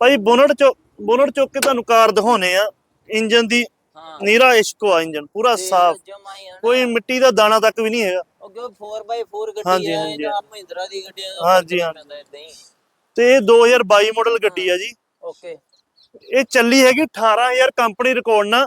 ਭਾਈ bonnet ਚੋ bonnet ਚੁੱਕ ਕੇ ਤੁਹਾਨੂੰ ਕਾਰ ਦਿਖਾਉਨੇ ਆ। ਇੰਜਨ ਦੀ ਹਾਂ। ਨੀਰਾ ਇਸ਼ਕੋ ਆ ਇੰਜਨ ਪੂਰਾ ਸਾਫ਼। ਕੋਈ ਮਿੱਟੀ ਦਾ ਦਾਣਾ ਤੱਕ ਵੀ ਨਹੀਂ ਹੈਗਾ। ਉਹ ਕਿਉਂ 4x4 ਗੱਡੀ ਜਾਂ ਮਹਿੰਦਰਾ ਦੀ ਹਾਂਜੀ। ਤੇ ਇਹ 2022 ਮਾਡਲ ਗੱਡੀ ਆ ਜੀ। ਓਕੇ। ਇਹ ਚੱਲੀ ਹੈਗੀ 18000 ਕੰਪਨੀ ਰਿਕਾਰਡ ਨਾਲ।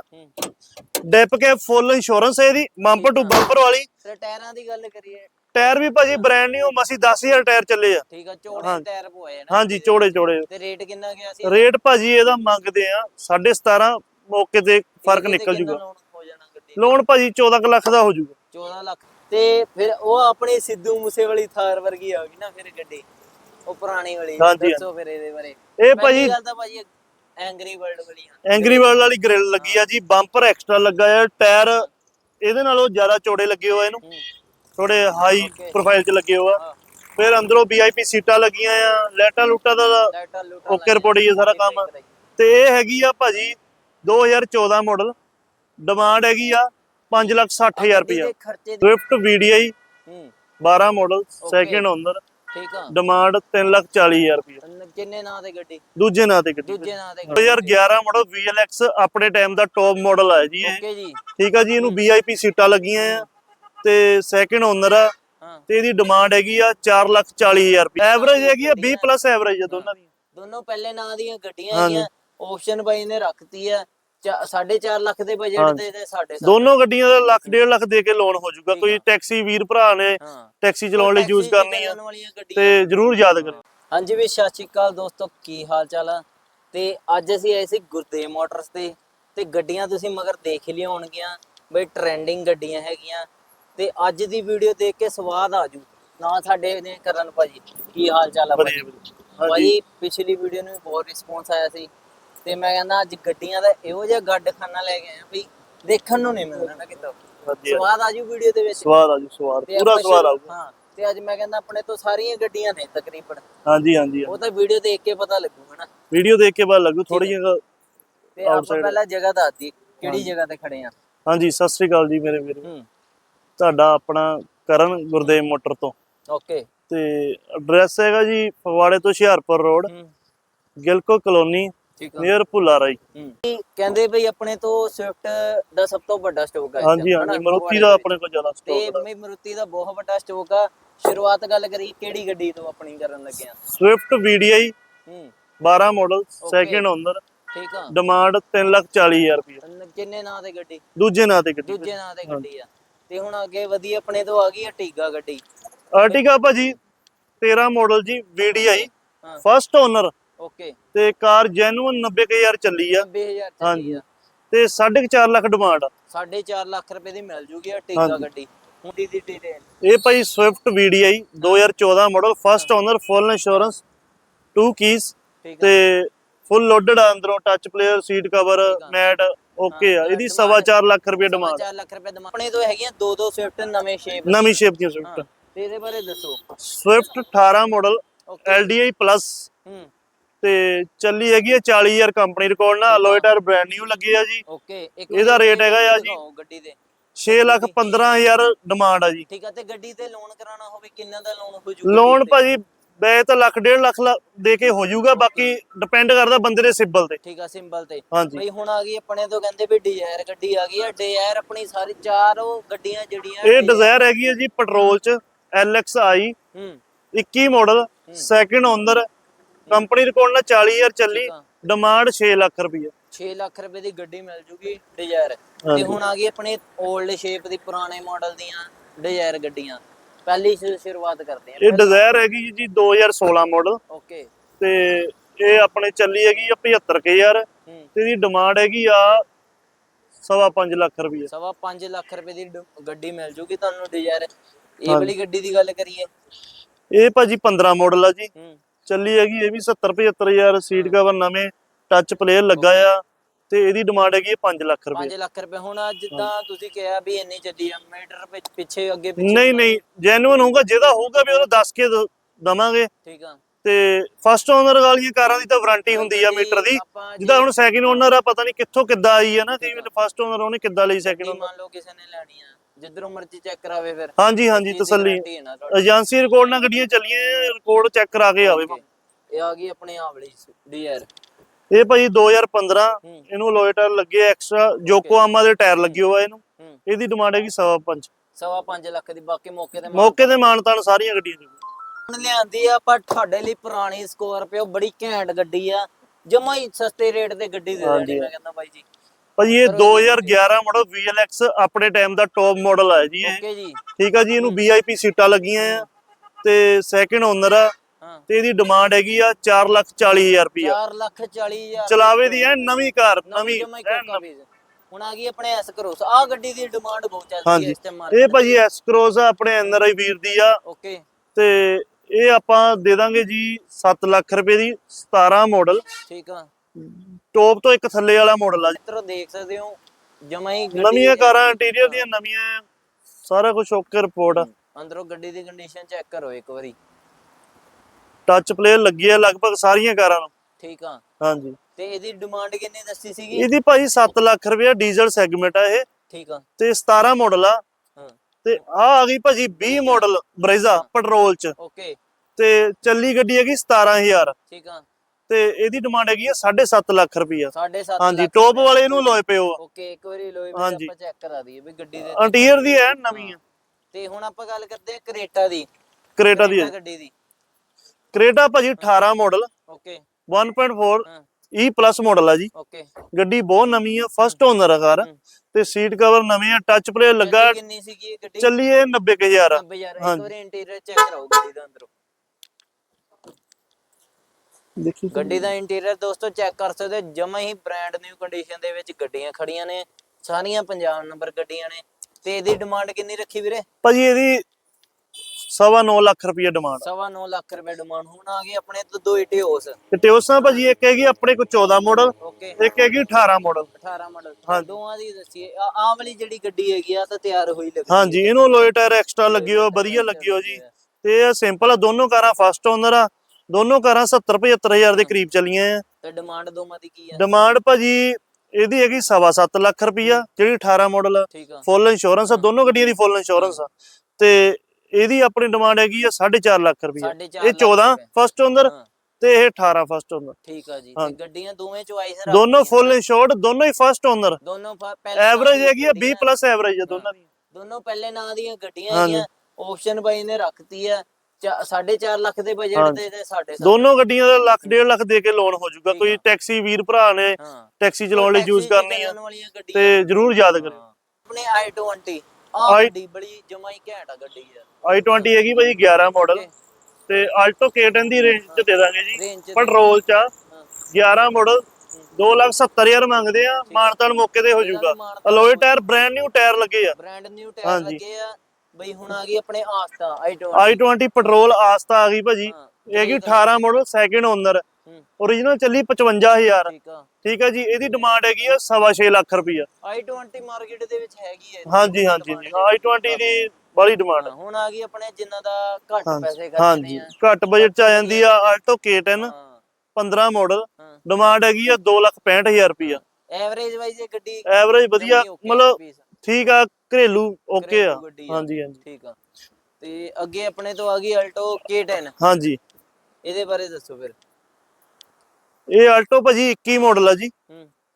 ਡੈਪ ਕੈਪ ਫੁੱਲ ਇੰਸ਼ੋਰੈਂਸ ਹੈ ਇਹਦੀ ਬੰਪਰ ਟੂ ਬੰਪਰ ਵਾਲੀ। ਟਾਇਰਾਂ ਦੀ ਗੱਲ ਕਰੀਏ। ਟਾਇਰ ਵੀ ਭਾਜੀ ਬ੍ਰਾਂਡ ਨਿਊ ਮਸੀ 10000 ਟਾਇਰ ਚੱਲੇ ਆ। ਠੀਕ ਆ ਚੌੜੇ। ਟਾਇਰ ਪਵਾਏ ਆ ਨਾ। ਹਾਂਜੀ ਚੋੜੇ ਚੋੜੇ। ਤੇ ਰੇਟ ਕਿੰਨਾ ਗਿਆ ਸੀ? ਰੇਟ ਭਾਜੀ ਇਹਦਾ ਮੰਗਦੇ ਆ 17.5 ਮੌਕੇ ਤੇ ਫ਼ਰਕ ਨਿਕਲ ਜੂਗਾ। ਲੋਨ ਭਾਜੀ 14 ਕੁ ਲੱਖ ਦਾ ਹੋ ਜੂਗਾ। 14 ਲੱਖ। ਤੇ ਫਿਰ ਉਹ ਆਪਣੀ ਸਿੱਧੂ ਮੂਸੇ ਵਾਲੀ ਥਾਰ ਵਰਗੀ ਆ ਗਈ ਨਾ ਫਿਰ ਗੱਡੀ। ਉਹ ਪੁਰਾਣੀ ਵਾਲੀ ਦੱਸੋ ਫਿਰ ਇਹਦੇ ਬਾਰੇ। ਇਹ ਭਾਜੀ ਗੱਲ ਤਾਂ ਭਾਜੀ ਐਂਗਰੀ ਵਰਲਡ ਵਾਲੀ ਆ। ਐਂਗਰੀ ਵਰਲਡ ਵਾਲੀ ਗ੍ਰਿਲ ਲੱਗੀ ਆ ਜੀ ਬੰਪਰ ਐਕਸਟਰਾ ਲੱਗਾ ਆ ਟਾਇਰ ਇਹਦੇ ਨਾਲੋਂ ਜ਼ਿਆਦਾ ਚੌੜੇ ਲੱਗੇ ਹੋਏ ਇਹਨੂੰ ਥੋੜੇ ਹਾਈ. ਪ੍ਰੋਫਾਈਲ 'ਚ ਲੱਗੇ ਹਾਂ, ਫਿਰ ਅੰਦਰੋਂ ਵੀਆਈਪੀ ਸੀਟਾਂ ਲੱਗੀਆਂ ਆ ਲੈਟਾ ਲੂਟਾ ਦਾ ਓਕੇ ਰਿਪੋਰਟ ਹੀ ਆ ਸਾਰਾ ਕੰਮ। ਤੇ ਇਹ ਹੈਗੀ ਆ ਭਾਜੀ 2014 ਮਾਡਲ ਡਿਮਾਂਡ ਹੈਗੀ ਆ 560000 ਰੁਪਇਆ ਦੇ ਖਰਚੇ ਦੀ ਸਵਿਫਟ ਹੂੰ। 12 ਮਾਡਲ ਸੈਕਿੰਡ ਓਨਰ ਠੀਕ ਆ। ਡਿਮਾਂਡ 340000 ਰੁਪਇਆ ਅਨ- ਕਿੰਨੇ ਨਾਂ ਤੇ ਗੱਡੀ? ਦੂਜੇ ਨਾਂ ਤੇ ਗੱਡੀ। ਦੂਜੇ ਨਾਂ ਤੇ ਗੱਡੀ। 2011 ਮਾਡਲ VLX ਆਪਣੇ ਟਾਈਮ ਦਾ ਟੌਪ ਮਾਡਲ ਆ ਜੀ ਇਹ। ਓਕੇ ਜੀ। ਠੀਕ ਆ ਜੀ ਇਹਨੂੰ VIP ਸੀਟਾਂ ਲੱਗੀਆਂ ਆ। ਤੇ ਸੈਕਿੰਡ ਓਨਰ ਆ ਤੇ ਇਹਦੀ ਡਿਮਾਂਡ ਹੈਗੀ ਆ 440000 ਰੁਪਏ। ਐਵਰੇਜ ਹੈਗੀ ਆ 20 ਪਲੱਸ ਐਵਰੇਜ ਆ ਦੋਨਾਂ ਦੀ ਦੋਨੋਂ ਪਹਿਲੇ ਨਾਂ ਦੀਆਂ ਗੱਡੀਆਂ। ਹੈਗੀਆਂ ਆਪਸ਼ਨ ਬਾਈ ਨੇ ਰੱਖਤੀ ਆ 4.5 ਲੱਖ ਦੇ ਬਜਟ। ਦੇ ਤੇ ਸਾਡੇ ਦੋਨੋਂ ਗੱਡੀਆਂ ਦਾ ਲੱਖ ਡੇਢ ਲੱਖ ਦੇ ਕੇ ਲੋਨ ਹੋ ਜਾਊਗਾ। ਕੋਈ ਟੈਕਸੀ ਵੀਰ ਭਰਾ ਨੇ ਟੈਕਸੀ ਚਲਾਉਣ ਲਈ ਯੂਜ਼ ਕਰਨੀ ਆ ਤੇ ਜਰੂਰ ਯਾਦ ਕਰੋ ਹਾਂਜੀ ਵੀ ਸਤਿ ਸ਼੍ਰੀ ਅਕਾਲ ਦੋਸਤੋ ਕੀ ਹਾਲ ਚਾਲ ਆ? ਤੇ ਅੱਜ ਅਸੀਂ ਆਏ ਸੀ ਗੁਰਦੇਵ ਮੋਟਰਸ ਤੇ ਤੇ ਗੱਡੀਆਂ ਤੁਸੀਂ ਮਗਰ ਦੇਖ ਲਿਆ ਹੋਣਗੀਆਂ ਬਈ ਟ੍ਰੈਂਡਿੰਗ ਗੱਡੀਆਂ ਹੈਗੀਆਂ। ਤੇ ਅੱਜ ਦੀ ਵੀਡੀਓ ਦੇਖ ਕੇ ਸਵਾਦ ਆ ਜੂ। ਨਾ ਸਾਡੇ ਨੇ ਕਰਨ ਭਾਜੀ ਕੀ ਹਾਲ ਚਾਲ ਆ ਭਾਜੀ? ਭਾਜੀ ਪਿਛਲੀ ਵੀਡੀਓ ਨੂੰ ਬਹੁਤ ਰਿਸਪੌਂਸ ਆਇਆ ਸੀ ਤੇ ਮੈਂ ਕਹਿੰਦਾ ਅੱਜ ਗੱਡੀਆਂ ਦਾ ਇਹੋ ਜਿਹਾ ਗੱਡ ਖਾਨਾ ਲੈ ਕੇ ਆਇਆ ਵੀ ਦੇਖਣ ਨੂੰ ਨਹੀਂ ਮਿਲਣਾ ਨਾ ਕਿਤੋਂ। ਸਵਾਦ ਆ ਜੂ ਵੀਡੀਓ ਦੇ ਵਿੱਚ। ਸਵਾਦ ਆ ਜੀ ਸਵਾਦ। ਪੂਰਾ ਸਵਾਦ ਹਾਂ ਤੇ ਅੱਜ ਮੈਂ ਕਹਿੰਦਾ ਆਪਣੇ ਤੋਂ ਸਾਰੀਆਂ ਗੱਡੀਆਂ ਨੇ ਤਕਰੀਬਨ। ਹਾਂਜੀ ਹਾਂਜੀ ਉਹ ਤਾਂ ਵੀਡੀਓ ਦੇਖ ਕੇ ਪਤਾ ਲੱਗੂਗਾ ਨਾ। ਵੀਡੀਓ ਦੇਖ ਕੇ ਬਾਅਦ ਲੱਗੂ ਥੋੜੀ ਜਿਹੀ ਤੇ ਆਪਾਂ. ਪਹਿਲਾਂ ਜਗ੍ਹਾ ਦੱਸ ਦੀ ਕਿਹੜੀ ਜਗ੍ਹਾ ਤੇ ਖੜੇ ਆ। ਹਾਂਜੀ ਸਤਿ ਸ੍ਰੀ ਅਕਾਲ ਜੀ ਮੇਰੇ ਵੀਰੇ। ਤੁਹਾਡਾ ਆਪਣਾ ਕਰਨ ਗੁਰਦੇਵ ਮੋਟਰ ਤੋਂ। ਓਕੇ। ਤੇ ਐਡਰੈਸ ਹੈਗਾ ਜੀ ਫਗਵਾੜੇ ਤੋਂ ਹੁਸ਼ਿਆਰਪੁਰ ਰੋਡ ਹੂੰ। ਗਿਲਕੋ ਕਲੋਨੀ ਨੀਅਰ ਭੁੱਲਾਰਾਈ ਹੂੰ। ਕਹਿੰਦੇ ਬਈ ਆਪਣੇ ਤੋਂ ਸਵਿਫਟ ਦਾ ਸਭ ਤੋਂ ਵੱਡਾ ਸਟਾਕ ਹੈ ਹਾਂਜੀ ਹਾਂਜੀ ਮਰੂਤੀ ਦਾ ਆਪਣੇ ਕੋਲ ਜ਼ਿਆਦਾ ਤੇ ਸਟਾਕ ਮੈਂ ਮਰੂਤੀ ਦਾ ਬਹੁਤ ਵੱਡਾ ਸਟਾਕ ਆ। ਸ਼ੁਰੂਆਤ ਗੱਲ ਕਰੀ ਕਿਹੜੀ ਗੱਡੀ ਤੋਂ ਆਪਣੀ ਕਰਨ ਲੱਗੇ ਆ? ਸਵਿਫਟ ਹੂੰ। 12 ਮਾਡਲ ਸੈਕਿੰਡ ਓਨਰ ਠੀਕ ਆ। ਡਿਮਾਂਡ 340000 ਰੁਪਏ ਅਨ- ਕਿੰਨੇ ਨਾਂ ਤੇ ਗੱਡੀ? ਦੂਜੇ ਨਾਂ ਤੇ ਗੱਡੀ। ਦੂਜੇ ਨਾਂ ਤੇ ਗੱਡੀ ਆ। ਤੇ ਹੁਣ ਅੱਗੇ ਵਧੀ ਆਪਣੇ ਤੋਂ ਆ ਗਈ ਆ ਟੀਗਾ ਗੱਡੀ। ਆਰਟਿਕਾ ਭਾਜੀ 13 ਮਾਡਲ ਜੀ VDI ਹਾਂ। ਫਸਟ ਓਨਰ ਓਕੇ ਤੇ ਕਾਰ ਜੈਨੂਨ 90000 ਚੱਲੀ ਆ। 90000 ਚੱਲੀ ਹਾਂਜੀ। ਆ ਤੇ 4.5 ਲੱਖ ਡਿਮਾਂਡ ਆ। 4.5 ਲੱਖ ਰੁਪਏ ਦੀ ਮਿਲ ਜੂਗੀ ਆ ਟੀਗਾ ਹਾਂਜੀ। ਗੱਡੀ। ਹੁਣ ਦੀ ਡਿਟੇਲ ਇਹ ਭਾਈ Swift VDI 2014 model first owner full insurance 2 keys ਠੀਕ ਤੇ ਫੁੱਲ ਲੋਡਡ ਆ ਅੰਦਰੋਂ touch player seat cover. Mat okay ਆ ਇਹਦੀ 4.5 ਲੱਖ ਰੁਪਏ ਡਿਮਾਂਡ 4 ਲੱਖ ਰੁਪਏ ਦਮਾ ਆਪਣੇ ਤੋਂ ਹੈਗੀਆਂ ਦੋ ਦੋ ਸਵਿਫਟ ਨਵੇਂ ਸ਼ੇਪ ਨਵੀਂ ਸ਼ੇਪ ਦੀਆਂ ਸਵਿਫਟ। ਤੇ ਇਹਦੇ ਬਾਰੇ ਦੱਸੋ। ਸਵਿਫਟ 18 ਮਾਡਲ LDI ਪਲੱਸ ਹੂੰ। ਤੇ ਚੱਲੀ ਹੈਗੀ ਹੈ 40000 ਕੰਪਨੀ ਰਿਕਾਰਡ ਨਾਲ। ਅਲੋਏ ਟਾਇਰ ਬ੍ਰਾਂਡ ਨਿਊ ਲੱਗੇ ਆ ਜੀ। ਓਕੇ ਇਹਦਾ rate ਹੈਗਾ ਆ ਜੀ। ਗੱਡੀ ਦੇ। 6 ਲੱਖ 15000 ਡਿਮਾਂਡ ਆ ਜੀ। ਠੀਕ ਆ ਤੇ ਗੱਡੀ ਤੇ ਲੋਨ ਕਰਾਉਣਾ ਹੋਵੇ ਕਿੰਨਾ ਦਾ ਲੋਨ ਹੋ ਜੂਗਾ ਲੋਨ ਭਾਜੀ ਬੈ ਤਾਂ ਲੱਖ ਡੇਢ ਲੱਖ ਲ- ਦੇ ਕੇ ਹੋ ਜਾਊਗਾ ਬਾਕੀ ਡਿਪੈਂਡ ਕਰਦਾ ਬੰਦੇ ਦੇ ਸਿਬਲ ਤੇ। ਠੀਕ ਆ ਸਿੰਬਲ ਤੇ। ਹਾਂਜੀ। ਬਈ ਹੁਣ ਆ ਗਈ ਆਪਣੇ ਤੋਂ ਕਹਿੰਦੇ ਵੀ ਡਿਜ਼ਾਇਰ ਗੱਡੀ ਆ ਗਈ ਆ ਡਿਜ਼ਾਇਰ ਆਪਣੀ ਸਾਰੀ ਚਾਰ ਉਹ ਗੱਡੀਆਂ ਜਿਹੜੀਆਂ ਇਹ ਡਿਜ਼ਾਇਰ ਹੈਗੀ ਹੈ ਜੀ ਪੈਟਰੋਲ ਚ LXI ਹੂੰ। 21 model second owner company record ਨਾਲ 40000 ਚੱਲੀ ਠੀਕ ਆ। ਡਿਮਾਂਡ 6 ਲੱਖ ਰੁਪਏ 6 ਲੱਖ ਰੁਪਏ ਦੀ ਗੱਡੀ ਮਿਲ ਜੂਗੀ ਡਿਜ਼ਾਇਰ ਤੇ ਹਾਂਜੀ। ਹੁਣ ਆ ਗਈ ਆਪਣੇ 올ਡ ਸ਼ੇਪ ਦੀ ਪੁਰਾਣੇ ਮਾਡਲ ਦੀਆਂ ਡਿਜ਼ਾਇਰ ਗੱਡੀਆਂ। ਪਹਿਲੀ ਸ਼ੁ- ਸ਼ੁਰੂਆਤ ਕਰਦੇ ਇਹ ਆ ਡਿਜ਼ਾਇਰ ਹੈਗੀ ਜੀ 2016 ਮਾਡਲ ਓਕੇ। ਤੇ ਇਹ ਆਪਣੇ ਚੱਲੀ ਹੈਗੀ ਆ 75000 ਹੂੰ। ਤੇ ਇਹਦੀ ਡਿਮਾਂਡ ਹੈਗੀ ਆ ਸਵਾ ਪੰਜ ਲੱਖ ਰੁਪਏ ਸਵਾ 5 ਲੱਖ ਰੁਪਏ ਦੀ ਡ- ਗੱਡੀ ਮਿਲ ਜੂਗੀ ਤੁਹਾਨੂੰ ਡਿਜ਼ਾਇਰ ਇਹ ਵਾਲੀ ਗੱਡੀ ਦੀ ਗੱਲ ਕਰੀਏ। ਇਹ ਭਾਜੀ 15 ਮਾਡਲ ਆ ਜੀ। ਹੂੰ। ਚੱਲੀ ਹੈਗੀ ਇਹ ਵੀ 70 75000 ਸੀਟ ਕਵਰ ਨਵੇਂ। ਟੱਚ ਪਲੇਅਰ ਲੱਗਾ ਆ। ਤੇ ਇਹਦੀ ਡਿਮਾਂਡ ਹੈਗੀ 5 ਲੱਖ ਰੁਪਏ। 5 ਲੱਖ ਰੁਪਏ। ਹੁਣ ਜਿੱਦਾਂ ਤੁਸੀਂ ਕਿਹਾ ਵੀ ਇੰਨੀ ਚੱਲੀ ਆ ਮੀਟਰ ਪਿੱਛ- ਪਿੱਛੇ ਅੱਗੇ ਪਿੱਛੇ ਨਹੀਂ ਨਹੀਂ ਜੈਨੂਨ ਹੋਊਗਾ ਜਿਹਦਾ ਹੋਊਗਾ ਵੀ ਉਹਦਾ ਦੱਸ ਕੇ ਦਵਾਂਗੇ। ਠੀਕ ਆ। ਤੇ ਫਸਟ ਓਨਰ ਵਾਲੀਆਂ ਕਾਰਾਂ ਦੀ ਤਾਂ ਵਾਰੰਟੀ ਹੁੰਦੀ ਆ ਮੀਟਰ ਦੀ। ਜਿੱਦਾਂ ਹੁਣ ਸੈਕਿੰਡ ਓਨਰ ਆ ਪਤਾ ਨਹੀਂ ਕਿੱਥੋਂ ਕਿੱਦਾਂ ਆਈ ਆ ਨਾ ਵਾਰ ਫਸਟ ਓਨਰ ਉਹਨੇ ਕਿੱਦਾਂ ਲਈ ਸੈਕਿੰਡ ਓਨਰ ਮੰਨ ਲਓ ਕਿਸੇ ਨੇ ਲੈਣੀ ਆ। ਜਿੱਧਰੋਂ ਮਰਜ਼ੀ ਚੈੱਕ ਕਰਾਵੇ ਫਿਰ। ਹਾਂਜੀ ਹਾਂਜੀ ਤਸੱਲੀ। ਏਜੰਸੀ ਰਿਕਾਰਡ ਨਾਲ ਗੱਡੀਆਂ ਚੱਲੀਆਂ ਰਿਕਾਰਡ ਚੈੱਕ ਕਰਾ ਕੇ ਆਵੇ. ਇਹ ਆ ਗਈ ਆਪਣੇ ਆਹ ਵਾਲੀ ਡੀਆਰ ਇਹ ਭਾਜੀ 2015 ਹੂੰ। ਇਹਨੂੰ ਲੋਏ ਟਾਇਰ ਲੱਗੇ ਐਕਸਟਰਾ ਜੋਕੋਆਮਾ ਦੇ ਟਾਇਰ ਲੱਗੇ ਹੋਆ ਇਹਨੂੰ। ਇਹਦੀ ਡਿਮਾਂਡ ਹੈਗੀ 5.5 ਸਵਾ 5 ਲੱਖ ਦੀ ਬਾਕੀ ਮੌਕੇ ਤੇ ਮੌਕੇ ਤੇ ਮਾਨਤਾਨ ਸਾਰੀਆਂ ਗੱਡੀਆਂ ਦੀ ਹੁਣ ਲਿਆਂਦੀ ਆ ਪਰ ਤੁਹਾਡੇ ਲਈ ਪੁਰਾਣੀ ਸਕੋਰਪੀਓ ਬੜੀ ਘੈਂਟ ਗੱਡੀ ਆ। ਜਮਾ ਹੀ ਸਸਤੇ ਰੇਟ ਤੇ ਗੱਡੀ ਦੇ। ਦੇਣੀ ਮੈਂ ਕਹਿੰਦਾ ਬਾਈ ਜੀ। ਭਾਜੀ ਇਹ 2011 ਮਾਡਲ VLX ਆਪਣੇ ਟਾਈਮ ਦਾ ਟੌਪ ਮਾਡਲ ਹੈ ਜੀ ਇਹ। ਠੀਕ ਆ ਜੀ ਇਹਨੂੰ VIP ਸੀਟਾਂ ਲੱਗੀਆਂ ਆ। ਤੇ ਸੈਕਿੰਡ ਓਨਰ ਆ। ਤੇ ਇਹਦੀ ਡਿਮਾਂਡ ਹੈਗੀ ਆ 440000 ਰੁਪਇਆ 4 ਲੱਖ 40 ਹਜ਼ਾਰ ਚਲਾਵੇ ਦੀ ਐ ਨਵੀਂ ਕਾਰ ਨਵੀਂ ਹੁਣ ਆ ਗਈ ਆਪਣੇ ਐਸ ਕਰੋਸ ਆ ਗੱਡੀ ਦੀ ਡਿਮਾਂਡ ਬਹੁਤ ਚੱਲਦੀ ਹੈ ਇਸ ਟਾਈਮ ਇਹ ਭਾਜੀ ਐਸ ਕਰੋਸ ਆ ਆਪਣੇ ਐਨਆਰਆਈ ਵੀਰ ਦੀ ਆ। ਓਕੇ ਤੇ ਇਹ ਆਪਾਂ ਦੇ ਦਾਂਗੇ ਜੀ 7 ਲੱਖ ਰੁਪਏ ਦੀ 17 ਮਾਡਲ ਠੀਕ ਆ। ਟੌਪ ਤੋਂ ਇੱਕ ਥੱਲੇ ਵਾਲਾ ਮਾਡਲ ਆ ਮਿੱਤਰੋ ਦੇਖ ਸਕਦੇ ਹੋ ਜਮਾ ਹੀ ਨਵੀਆਂ ਕਾਰਾਂ ਇੰਟੀਰੀਅਰ ਦੀਆਂ ਨਵੀਆਂ। ਸਾਰਾ ਕੁਝ ਓਕੇ ਰਿਪੋਰਟ ਆ। ਅੰਦਰੋਂ ਗੱਡੀ ਦੀ ਕੰਡੀਸ਼ਨ ਚੈੱਕ ਕਰੋ ਇੱਕ ਵਾਰੀ। ਟੱਚ ਪਲੇਅਰ ਲੱਗੀ ਆ ਲਗਭਗ ਸਾਰੀਆਂ ਕਾਰਾਂ ਨੂੰ। ਠੀਕ ਆ। ਹਾਂਜੀ। ਤੇ ਇਹਦੀ ਡਿਮਾਂਡ ਕਿੰਨੀ ਦੱਸੀ ਸੀਗੀ? ਇਹਦੀ ਭਾਜੀ 7 ਲੱਖ ਰੁਪਏ ਡੀਜ਼ਲ ਸੈਗਮੈਂਟ ਆ ਇਹ। ਠੀਕ ਆ। ਤੇ 17 ਮਾਡਲ ਆ। ਹਾਂ। ਤੇ ਆ ਆ ਗਈ ਭਾਜੀ 20 ਮਾਡਲ ਬਰੇਜ਼ਾ ਪੈਟਰੋਲ ਚ। ਓਕੇ ਤੇ ਚੱਲੀ ਗੱਡੀ ਹੈਗੀ 17000 ਠੀਕ ਆ। ਤੇ ਇਹਦੀ ਡਿਮਾਂਡ ਹੈਗੀ ਆ 7.5 ਲੱਖ ਰੁਪਈਆ। 7.5 ਹਾਂਜੀ ਟੌਪ ਵਾਲੇ ਇਹਨੂੰ ਲੋਏ ਪਿਓ ਓਕੇ ਇੱਕ ਵਾਰੀ ਵੀ ਹਾਂਜੀ। ਆਪਾਂ ਚੈੱਕ ਕਰਾ ਦਈਏ ਵੀ ਗੱਡੀ ਦੇ ਇੰਟੀਰੀਅਰ ਦੀ ਹੈ। ਨਵੀਂ ਆ। ਤੇ ਹੁਣ ਆਪਾਂ ਗੱਲ ਕਰਦੇ ਆ ਕਰੇਟਾ ਦੀ। ਕਰੇਟਾ ਦੀ ਹੈ ਗੱਡੀ ਦੀ। ਕਰੇਟਾ ਭਾਜੀ 18 ਮਾਡਲ ਓਕੇ 1.4 ਹਾਂ। E ਪਲੱਸ ਮਾਡਲ ਆ ਜੀ। ਓਕੇ ਗੱਡੀ ਬਹੁਤ ਨਵੀਂ ਆ ਫਸਟ ਓਨਰ ਆ ਕਾਰ। ਹੂੰ। ਤੇ ਸੀਟ ਕਵਰ ਨਵੇਂ ਆ ਟੱਚ ਪਲੇਅਰ ਲੱਗਾ। ਗੱਡੀ ਕਿੰਨੀ ਸੀਗੀ ਇਹ ਗੱਡੀ? ਚੱਲੀ ਇਹ 90000 ਆ 90000 ਇੱਕ ਹਾਂਜੀ। ਵਾਰੀ ਇੰਟੀਰੀਅਰ ਚੈੱਕ ਕਰਾਓ ਗੱਡੀ ਦਾ ਅੰਦਰੋਂ। ਦੇਖੀ ਗੱਡੀ ਦਾ ਇੰਟੀਰੀਅਰ ਦੋਸਤੋ ਚੈੱਕ ਕਰ ਸਕਦੇ ਹੋ। ਜਮਾ ਹੀ ਬ੍ਰਾਂਡ ਨਿਊ ਕੰਡੀਸ਼ਨ ਦੇ ਵਿੱਚ ਗੱਡੀਆਂ ਖੜੀਆਂ ਨੇ। ਸਾਰੀਆਂ ਪੰਜਾਬ ਨੰਬਰ ਗੱਡੀਆਂ ਨੇ। ਤੇ ਇਹਦੀ ਡਿਮਾਂਡ ਕਿੰਨੀ ਰੱਖੀ ਵੀਰੇ? ਭਾਜੀ ਇਹਦੀ ਸਵਾ ਨੌ ਲੱਖ ਰੁਪਏ ਡਿਮਾਂਡ ਸਵਾ ਨੌ ਲੱਖ ਰੁਪਏ ਡਿਮਾਂਡ ਹੁਣ ਆ ਗਈ ਆਪਣੇ ਤੋਂ ਦੋ ਇਟਿਓਸ ਤੇ ਟਿਓਸਾ ਭਾਜੀ ਇੱਕ ਹੈਗੀ ਆਪਣੇ ਕੋਲ 14 ਮਾਡਲ ਓਕੇ। ਇੱਕ ਹੈਗੀ 18 ਮਾਡਲ 18 ਮਾਡਲ। ਦੋਵਾਂ ਦੀ ਦੱਸੀਏ। ਆਹ ਵਾਲੀ ਜਿਹੜੀ ਗੱਡੀ ਹੈਗੀ ਆ ਤਾਂ ਤਿਆਰ ਹੋਈ ਲੱਗਦੀ ਹਾਂਜੀ ਇਹਨੂੰ ਲੋਏ ਟਾਇਰ ਐਕਸਟਰਾ ਲੱਗੀ ਹੋ ਵਧੀਆ ਲੱਗੀ ਹੋ ਜੀ। ਤੇ ਇਹ ਸਿੰਪਲ ਆ ਦੋਨੋਂ ਕਾਰਾਂ ਫਸਟ ਓਨਰ ਆ। ਦੋਨੋਂ ਕਾਰਾਂ 70 75000 ਦੇ ਕਰੀਬ ਚੱਲੀਆਂ ਆ। ਤੇ ਡਿਮਾਂਡ ਦੋਵਾਂ ਦੀ ਕੀ ਆ? ਡਿਮਾਂਡ ਭਾਜੀ ਇਹਦੀ ਹੈਗੀ ਸਵਾ ਸੱਤ ਲੱਖ ਰੁਪਈਆ ਜਿਹੜੀ 18 ਮਾਡਲ ਆ। ਫੁੱਲ ਇੰਸ਼ੋਰੈਂਸ ਆ ਦੋਨੋਂ ਗੱਡੀਆਂ ਦੀ ਫੁੱਲ ਇੰਸ਼ੋਰੈਂਸ ਆ। ਤੇ ਇਹਦੀ ਆਪਣੀ ਡਿਮਾਂਡ ਹੈਗੀ ਆ 4.5 ਲੱਖ ਸਾਢੇ ਚਾਰ ਇਹ ਲੱਖ 14 ਰੁਪਏ। ਫਸਟ ਓਨਰ ਹਾਂ। ਤੇ ਇਹ 18 ਫਸਟ ਓਨਰ ਠੀਕ ਆ ਜੀ। ਹਾਂ। ਗੱਡੀਆਂ ਦੋਵੇਂ ਚੁਆਇਸ ਦੋਨੋਂ ਫੁੱਲ ਇੰਸ਼ੋਰਡ ਦੋਨੋਂ ਹੀ ਫਸਟ ਓਨਰ ਦੋਨੋਂ ਫ- ਪਹਿਲੇ ਐਵਰੇਜ ਹੈਗੀ ਆ 20 ਗੱਡੀਆਂ- ਪਲੱਸ ਐਵਰੇਜ ਆ ਦੋਨਾਂ ਦੀ ਦੋਨੋਂ ਪਹਿਲੇ ਨਾਂ ਦੀਆਂ ਗੱਡੀਆਂ ਹਾਂਜੀ। ਹੈਗੀਆਂ। ਆਪਸ਼ਨ ਬਾਈ ਨੇ ਰੱਖਤੀ ਆ। 4.5 ਲੱਖ ਦੇ ਬਜਟ ਹਾਂਜੀ। ਤੇ ਤੇ 7.5 ਦੋਨੋਂ ਗੱਡੀਆਂ ਦਾ ਲੱਖ ਡੇਢ ਲੱਖ ਦੇ ਕੇ ਲੋਨ ਹੋ ਜਾਊਗਾ। ਕੋਈ। ਟੈਕਸੀ ਵੀਰ ਭਰਾ ਨੇ ਹਾਂ। ਟੈਕਸੀ ਚਲਾਉਣ ਲਈ ਯੂਜ਼ ਕਰਨੀ ਆ ਤੇ ਜਰੂਰ ਯਾਦ ਕਰਿਓ। ਆਪਣੇ i20 ਆ I- ਗੱਡੀ ਬੜੀ ਜਮਾਈ ਘੈਂਟ ਆ ਗੱਡੀ ਯਾਰ। I20 ਹੈਗੀ ਭਾਜੀ 11 ਮਾਡਲ ਤੇ ਆਲਟੋ K10 ਦੀ ਰੇਂਜ ਚ ਦੇ ਦਾਂਗੇ ਜੀ। ਚ ਪੈਟਰੋਲ ਚ ਆ, ਹਾਂ। 11 ਮਾਡਲ 270000 ਮੰਗਦੇ ਆ। ਮਾਨਤਾਨ ਮੌਕੇ ਤੇ ਹੋ ਜਾਊਗਾ। Alloy tyre brand new tyre ਲੱਗੇ ਆ। ਬ੍ਰਾਂਡ ਨਿਊ ਟਾਇਰ ਹਾਂਜੀ। ਲੱਗੇ ਆ। ਬਈ ਹੁਣ ਆ ਗਈ ਆਪਣੇ ਆਸਤਾ i20 i20 ਪੈਟਰੋਲ ਆਸਤਾ ਆ ਗਈ ਭਾਜੀ। ਹਾਂ, ਇਹ ਹੈਗੀ ਠੀਕ 18 ਮਾਡਲ ਸੈਕਿੰਡ ਓਨਰ origignal ਚੱਲੀ 55000 ਠੀਕ ਆ। ਠੀਕ ਹੈ ਜੀ ਇਹਦੀ ਡਿਮਾਂਡ ਹੈਗੀ ਆ 6.5 ਲੱਖ ਰੁਪਈਆ। I20 ਮਾਰਕੀਟ ਦੇ ਵਿੱਚ ਹੈਗੀ ਹੈ ਹਾਂਜੀ ਹਾਂਜੀ। I20 ਦੀ ਬੜੀ ਡਿਮਾਂਡ ਹਾਂ, ਹੁਣ ਆ ਗਈ ਆਪਣੇ ਜਿਨ੍ਹਾਂ ਦਾ ਘੱਟ ਪੈਸੇ ਖਰਚਦੇ ਹਾਂਜੀ। ਘੱਟ ਬਜਟ ਚ ਆ ਜਾਂਦੀ ਆ ਆਲਟੋ K10 ਹਾਂ। 15 ਮਾਡਲ ਡਿਮਾਂਡ ਹੈਗੀ ਆ 265000 ਰੁਪਈਆ। ਐਵਰੇਜ ਵਾਈਜ਼ ਇਹ ਗੱਡੀ ਐਵਰੇਜ ਵਧੀਆ ਮਤਲਬ ਠੀਕ ਆ ਘਰੇਲੂ ਓਕੇ ਆ। ਹਾਂਜੀ ਹਾਂਜੀ। ਠੀਕ ਆ। ਤੇ ਅੱਗੇ ਆਪਣੇ ਤੋਂ ਆ ਗਈ ਅਲਟੋ K10 ਹਾਂਜੀ। ਇਹਦੇ ਬਾਰੇ ਦੱਸੋ ਫਿਰ। ਇਹ ਆਲਟੋ ਭਾਜੀ 21 ਮਾਡਲ ਆ ਜੀ।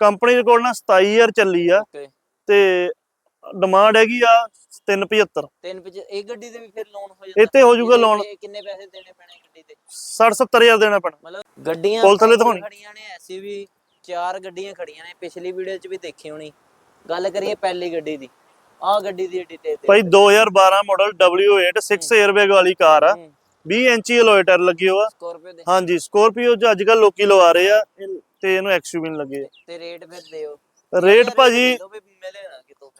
ਕੰਪਨੀ ਰਿਕਾਰਡ ਨਾਲ 27000 ਚੱਲੀ ਆ ਤੇ ਡਿਮਾਂਡ ਹੈਗੀ ਆ 375 ਤਿੰਨ ਪਿੱਛੇ ਇਹ ਗੱਡੀ ਦੇ ਵੀ ਫਿਰ ਲੋਨ ਹੋ ਜਾਂਦਾ? ਇੱਥੇ ਹੋ ਜਾਊਗਾ। ਤੇ ਕਿੰਨੇ ਪੈਸੇ ਦੇਣੇ ਪੈਣੇ ਗੱਡੀ ਤੇ? 60 70000 ਦੇਣਾ ਪੈਣਾ। ਮਤਲਬ ਗੱਡੀਆਂ ਆਪਣੇ ਕੋਲ ਦਿਖਾਉਣੀ। ਖੜੀਆਂ ਨੇ ਐਸੀ ਵੀ ਚਾਰ ਗੱਡੀਆਂ ਖੜੀਆਂ ਨੇ ਪਿਛਲੀ ਵੀਡੀਓ 'ਚ ਵੀ ਦੇਖੀ ਹੋਣੀ। ਗੱਲ ਕਰੀਏ ਪਹਿਲੀ ਗੱਡੀ ਦੀ। ਆਹ ਗੱਡੀ ਦੀ ਡਿਟੇਲ ਭਾਈ 2012 ਮਾਡਲ W8 6 에ਅਰਬੈਗ ਵਾਲੀ ਕਾਰ ਆ। 20 ਇੰਚੀ ਅਲੋਏ ਟਾਇਰ ਲੱਗੇ ਹੋਆ। ਸਕਾਰਪੀਓ ਦੇ। ਹਾਂਜੀ ਸਕੋਰਪੀਓ ਚ ਅੱਜ ਕੱਲ ਲੋਕੀ ਲਵਾ ਰਹੇ ਆ ਤੇ ਇਹਨੂੰ ਐਕਸਯੂਵੀ ਲੱਗੇ ਆ। ਤੇ ਰੇਟ ਫਿਰ ਦਿਓ। ਰੇਟ ਭਾਜੀ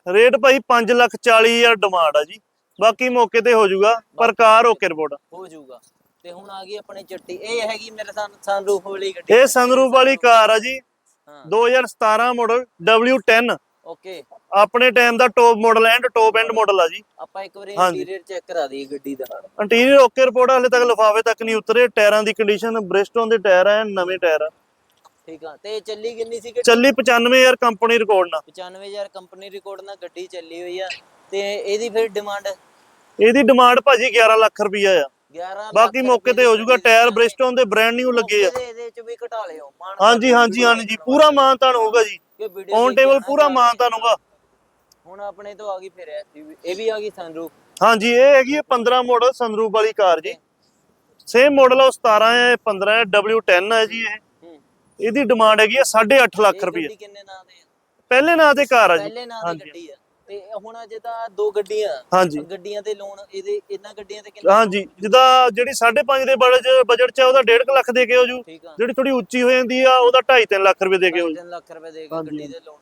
ਰੇਟ ਭਾਈ 5 ਲੱਖ 40 ਹਜ਼ਾਰ ਡਿਮਾਂਡ ਆ ਜੀ। ਬਾਕੀ ਮੌਕੇ ਤੇ ਹੋ ਜਾਊਗਾ ਪਰ ਕਾਰ ਓਕੇ ਰਿਪੋਰਟ ਹੋ ਜਾਊਗਾ। ਤੇ ਹੁਣ ਆ ਗਈ ਆਪਣੇ ਚੱਟੀ। ਇਹ ਹੈਗੀ ਮੇਰੇ ਸਨ ਸਨਰੂਫ ਵਾਲੀ ਗੱਡੀ। ਇਹ ਸਨਰੂਫ ਵਾਲੀ ਕਾਰ ਆ ਜੀ। ਹਾਂ। 2017 ਮਾਡਲ W10 ਓਕੇ ਆਪਣੇ time the top model and top end model ਆ ਜੀ। ਆਪਾਂ ਇੱਕ ਵਾਰੀ। ਇੰਟੀਰੀਅਰ ਚੈੱਕ ਕਰਾ ਦਈਏ ਗੱਡੀ ਦਾ। ਇੰਟੀਰੀਅਰ ਓਕੇ ਰਿਪੋਰਟ ਹਲੇ ਤੱਕ ਲਿਫਾਫੇ ਤੱਕ ਨਹੀਂ ਉਤਰੇ। ਟਾਇਰਾਂ ਦੀ ਕੰਡੀਸ਼ਨ ਬ੍ਰਿਸਟੋਨ ਦੇ ਟਾਇਰ ਆ ਨਵੇਂ ਟਾਇਰ ਆ। ਠੀਕ ਆ। ਤੇ ਚੱਲੀ ਕਿੰਨੀ ਸੀ ਗੱਡੀ? ਚੱਲੀ 95000 ਕੰਪਨੀ ਰਿਕਾਰਡ ਨਾਲ। 95000 ਕੰਪਨੀ ਰਿਕਾਰਡ ਨਾਲ ਗੱਡੀ ਚੱਲੀ ਹੋਈ ਆ। ਤੇ ਇਹਦੀ ਫਿਰ ਡਿਮਾਂਡ ਇਹਦੀ ਡਿਮਾਂਡ ਭਾਜੀ 11 ਲੱਖ ਰੁਪਈਆ ਆ। 11 ਬਾਕੀ ਮੌਕੇ ਤੇ ਹੋ ਜਾਊਗਾ ਟਾਇਰ ਬ੍ਰਿਸਟੋਨ ਦੇ ਬ੍ਰਾਂਡ ਨਿਊ ਲੱਗੇ ਆ। ਮੌਕੇ ਤੇ ਇਹਦੇ ਚ ਵੀ ਘਟਾ ਲਿਓ। ਮਾਣ ਹਾਂਜੀ ਹਾਂਜੀ ਹਾਂਜੀ ਪੂਰਾ ਮਾਨਤਾਨ ਹੋਊਗਾ ਜੀ। ਔਨ ਟੇਬਲ ਪੂਰਾ ਮਾਨਤਾਨ ਹੋਊਗਾ ਹੁਣ ਆਪਣੇ ਤੋਂ ਆ ਗਈ ਫਿਰ SUV, ਇਹ ਵੀ ਆ ਗਈ ਸਨਰੂਫ ਹਾਂਜੀ ਇਹ ਹੈਗੀ ਹੈ 15 ਮਾਡਲ ਸੰਦਰੂਪ ਵਾਲੀ ਕਾਰ ਜੀ। ਸੇਮ ਮਾਡਲ ਆ ਉਹ 17 ਹੈ ਇਹ 15 ਹੈ W10 ਹੈ ਜੀ ਇਹ। ਇਹਦੀ ਡਿਮਾਂਡ ਹੈਗੀ ਹੈ 8.5 ਲੱਖ ਰੁਪਏ ਕਿੰਨੇ ਨਾਂ ਦੇ ਪਹਿਲੇ ਨਾਂ ਤੇ ਕਾਰ ਆ ਜੀ। ਪਹਿਲੇ ਨਾਂ ਦੀ। ਗੱਡੀ ਆ। ਤੇ ਹੁਣ ਤਾਂ ਦੋ ਗੱਡੀਆਂ ਹਾਂਜੀ। ਗੱਡੀਆਂ ਤੇ ਲੋਨ ਇਹਦੇ ਇਹਨਾਂ ਗੱਡੀਆਂ ਤੇ ਕਿੰਨਾ ਹਾਂਜੀ ਜਿੱਦਾਂ ਜਿਹੜੀ 5.5 ਦੇ ਬਜਟ ਬਜਟ ਚ ਆ ਉਹਦਾ 1.5 ਲੱਖ ਦੇ ਕੇ ਹੋ ਜੂ। ਠੀਕ ਆ। ਜਿਹੜੀ ਥੋੜੀ ਉੱਚੀ ਹੋ ਜਾਂਦੀ ਆ ਉਹਦਾ 2.5 ਲੱਖ ਰੁਪਏ ਦੇ ਕੇ ਹੋ ਜੂ। 3 ਲੱਖ ਰੁਪਏ ਦੇ ਕੇ ਹਾਂਜੀ। ਗੱਡੀ ਦੇ ਲੋਨ